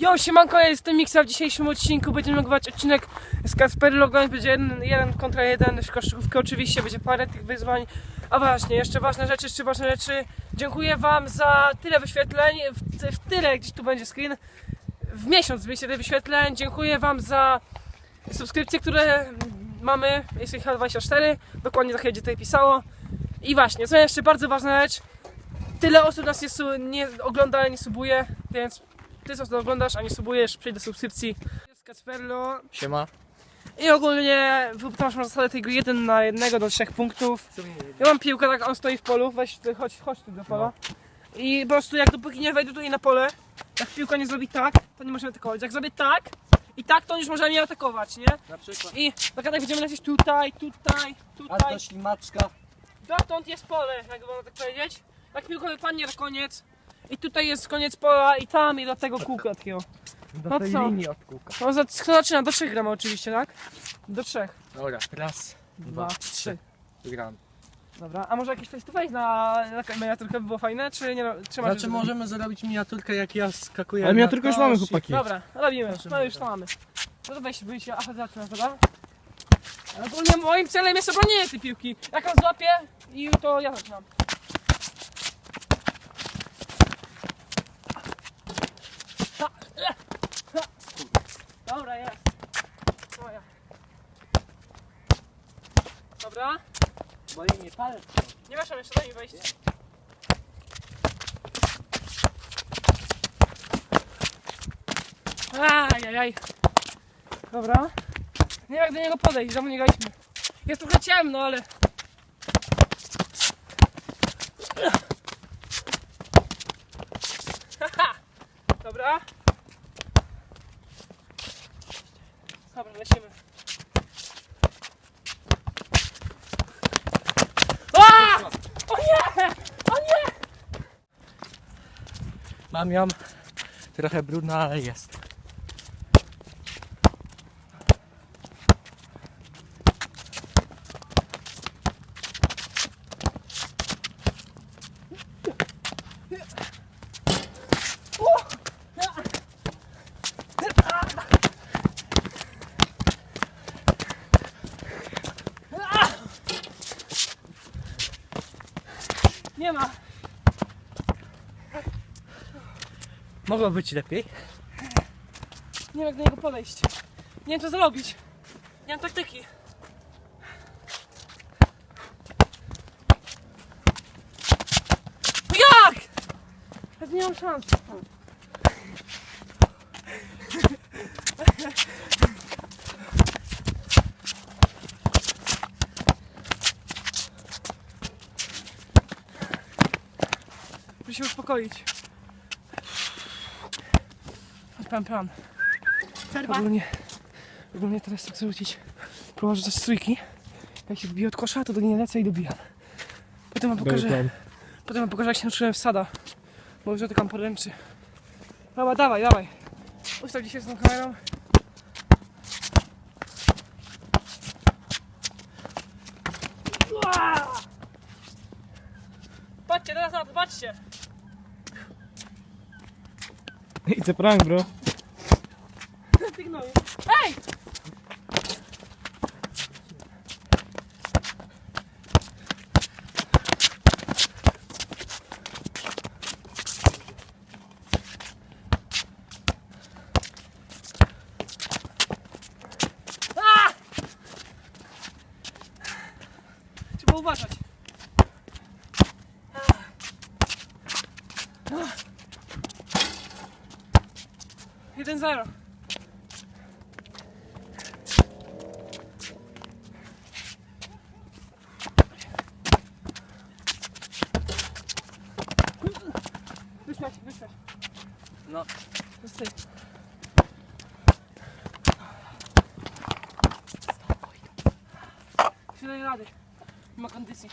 Yo, siemanko, ja jestem Miksa. W dzisiejszym odcinku będziemy nagrywać odcinek z Kaspery Logan. Będzie jeden, jeden kontra jeden w koszykówkę. Oczywiście będzie parę tych wyzwań. A właśnie, jeszcze ważne rzeczy, jeszcze ważne rzeczy. Dziękuję Wam za tyle wyświetleń. W, w tyle, gdzieś tu będzie screen. W miesiąc będzie tyle wyświetleń. Dziękuję Wam za subskrypcje, które mamy. Jest ich chyba 24. Dokładnie tak będzie tutaj pisało. I właśnie, co jeszcze bardzo ważna rzecz. Tyle osób nas nie, nie ogląda, nie subuje, więc ty co to oglądasz, a nie subujesz, przejdź do subskrypcji. Jest Kacperlo. Siema. I ogólnie wypytasz masz zasadę tego 1 na 1 do 3 punktów. Ja mam piłkę, tak on stoi w polu, weź ty, chodź, chodź tu do pola. I po prostu jak dopóki nie wejdę tutaj na pole, jak piłka nie zrobi tak, to nie możemy atakować. Jak zrobię tak i tak, to już możemy nie atakować, nie? Na przykład. I przykład jak będziemy lecieć tutaj, tutaj, A tutaj, to ślimaczka. dotąd jest pole, jak można tak powiedzieć. Jak piłka wypadnie na koniec i tutaj jest koniec pola i tam i do tego kółka takiego. Do No tej co? linii od kółka. No za, kto zaczyna? Do trzech gramy oczywiście, tak? Do trzech. Dobra, raz, Dwa, dwa, trzy. Gram. Dobra, a może jakieś face to face na, na miniaturkę by było fajne, czy nie? Czy masz Znaczy możemy zrobić miniaturkę jak ja skakuję Ale na miniaturkę już mamy, chłopaki. Dobra, robimy, no już to mamy. No to weź, wyjście, aha, zaczynam, dobra? Ale ogólnie moim celem jest obronienie tej piłki. Jak on złapie i to ja zaczynam. Dobra. Boli mnie palec. Nie masz jeszcze, daj mi wejść. Ajajaj. Dobra. Nie wiem jak do niego podejść, za mnie graliśmy. Jest trochę ciemno, ale... Haha. Dobra. Dobra, lecimy. A! O nie! O nie! Mam ją. Trochę brudna, ale jest. Nie ma. Mogło być lepiej. Nie wiem jak do niego podejść. Nie wiem co zrobić. Nie mam taktyki. No jak? Ja nie mam szans. Muszę się uspokoić. Plan, plan. Ogólnie, ogólnie teraz chcę wrócić. Próbować rzucać trójki. Jak się wbiję od kosza, to do niej lecę i dobijam. Potem wam pokażę, potem wam pokażę jak się nauczyłem wsada. Bo już dotykam poręczy. Dobra, dawaj, dawaj. Ustaw dzisiaj z tą kamerą. Patrzcie, teraz na to, patrzcie. It's a prank, bro. Ej! A! Trzeba uważać. Jeden zero. Wyśmiać. No. Zostaj. Nie daje rady. Nie ma kondycji.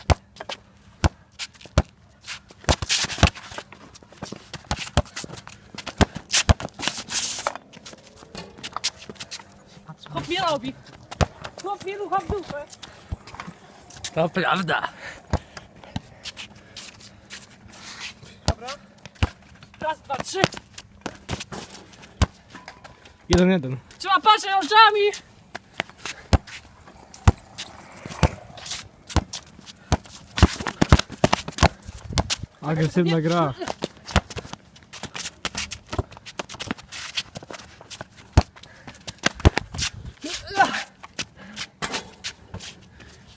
Chłop mnie robi. Chłop mnie rucha w dupę. To prawda. Dobra. Raz, dwa, trzy. Jeden, jeden. Trzeba patrzeć oczami! Agresywna gra.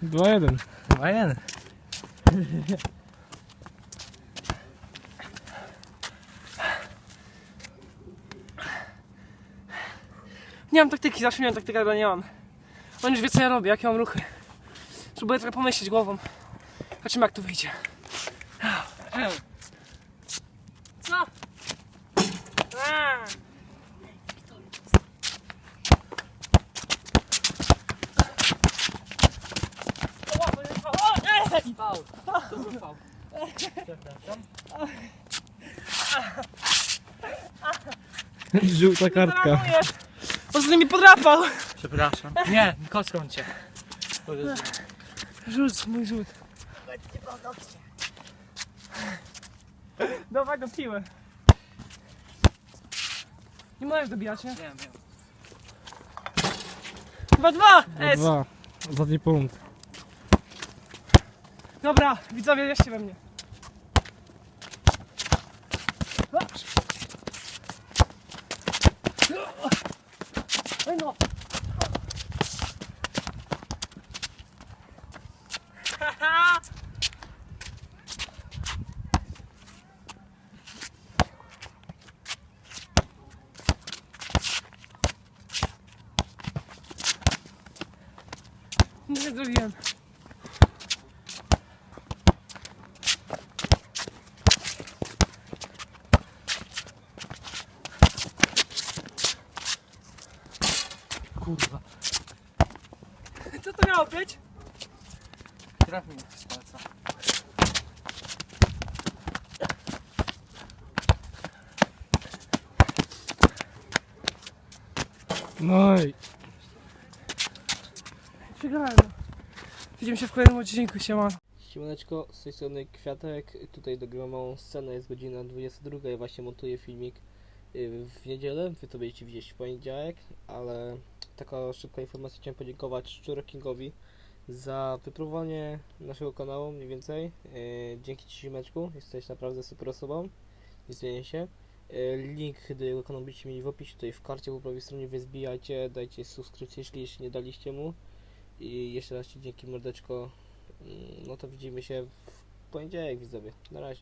Dwa, jeden. Fajny. Nie mam taktyki, zawsze miałem taktykę, ale nie mam. On już wie co ja robię, jakie mam ruchy. Spróbuję trochę pomyśleć głową. Zobaczymy jak to wyjdzie. Co? A. Faul. To był fał. Przepraszam. Żółta kartka. Zareagujesz. On sobie mi podrapał. Przepraszam. Nie, kostką cię. Rzut, mój rzut. Dawaj go piłę. Nie możesz dobijać, nie? Wiem, wiem. Dwa, dwa! S. Dwa. Ostatni punkt. Dobra, widzowie, jeszcze we mnie. Oj no. Nie zrobiłem. Kurwa. Co to miało być? Traf mnie z palca. No i Widzimy się w kolejnym odcinku, siema. Siemaneczko, z tej strony Kwiatek, tutaj dogrywam małą scenę, jest godzina 22 i właśnie montuję filmik y, w niedzielę, wy to będziecie widzieć w poniedziałek, ale taka szybka informacja, chciałem podziękować Szczuro Kingowi za wypróbowanie naszego kanału mniej więcej, Y, dzięki Ci Zimeczku, jesteś naprawdę super osobą, nie zmienię się. Y, Link do jego kanału będziecie mieli w opisie, tutaj w karcie po prawej stronie, więc zbijajcie, dajcie subskrypcję, jeśli jeszcze nie daliście mu. I jeszcze raz Ci dzięki mordeczko Mm, No to widzimy się w poniedziałek widzowie. Na razie.